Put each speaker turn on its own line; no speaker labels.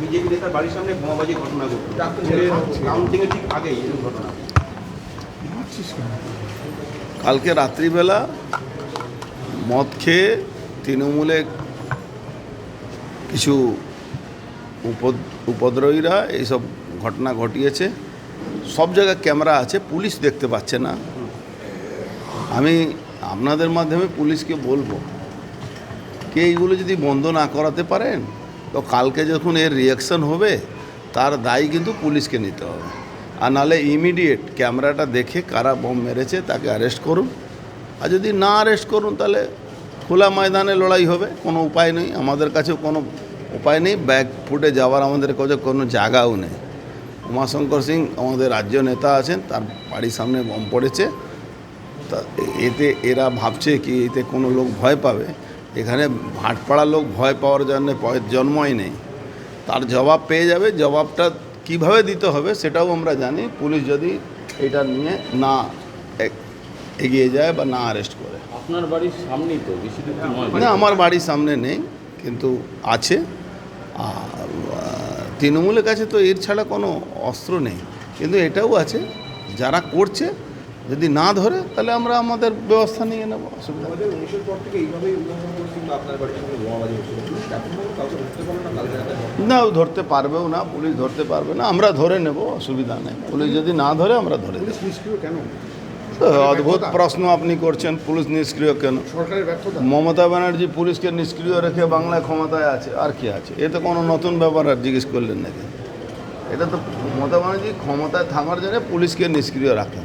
BJP নেতার বাড়ির সামনে বোমাবাজি ঘটনা ঘটলো। কাউন্টিং এর ঠিক আগেই এরকম ঘটনা।
কালকে রাত্রিবেলা মদ খেয়ে তৃণমূলে কিছু উপদ- উপদ্রবীরা এইসব ঘটনা ঘটিয়েছে। সব জায়গায় ক্যামেরা আছে পুলিশ দেখতে পাচ্ছে না। আমি আপনাদের মাধ্যমে পুলিশকে বলব কে এইগুলো যদি বন্ধ না করাতে পারেন তো কালকে যখন এর রিয়াকশন হবে, তার দায়ী কিন্তু পুলিশকে নিতে হবে। আর নাহলে ইমিডিয়েট ক্যামেরাটা দেখে কারা বোম মেরেছে তাকে অ্যারেস্ট করুন। আর যদি না অ্যারেস্ট করুন, তাহলে খোলা ময়দানে লড়াই হবে, কোনো উপায় নেই। আমাদের কাছে কোনো উপায় নেই। ব্যাগ ফুটে যাওয়ার আমাদের কাছে কোনো জায়গাও নেই। উমাশঙ্কর সিং আমাদের রাজ্য নেতা আছেন, তার বাড়ির সামনে বোম পড়েছে। তা এতে এরা ভাবছে কি, এতে কোনো লোক ভয় পাবে? এখানে ভাটপাড়া লোক ভয় পাওয়ার জন্য জন্মই নেই। তার জবাব পেয়ে যাবে জবাবটা কীভাবে দিতে হবে সেটাও আমরা জানি। পুলিশ যদি এটা নিয়ে না এগিয়ে যায় বা না অ্যারেস্ট করে।
আপনার বাড়ির সামনেই তো বেশি
না আমার বাড়ির সামনে নেই কিন্তু আছে। আর তৃণমূলের কাছে তো এর ছাড়া কোনো অস্ত্র নেই। কিন্তু এটাও আছে যারা করছে যদি না ধরে তাহলে আমরা আমাদের ব্যবস্থা নিয়ে নেব অসুবিধা
না
ধরতে পারবেও না পুলিশ ধরতে পারবে না আমরা ধরে নেব অসুবিধা নেই। পুলিশ যদি না ধরে আমরা ধরে
নিষ্ক্রিয় কেন?
অদ্ভুত প্রশ্ন আপনি করছেন পুলিশ নিষ্ক্রিয় কেন? মমতা ব্যানার্জি পুলিশকে নিষ্ক্রিয় রেখে বাংলায় ক্ষমতায় আছে আর কি আছে? এ তো কোনো নতুন ব্যাপার আর জিজ্ঞেস করলেন নাকি? এটা তো মমতা ব্যানার্জি ক্ষমতায় থাকার জন্য পুলিশকে নিষ্ক্রিয় রাখেন।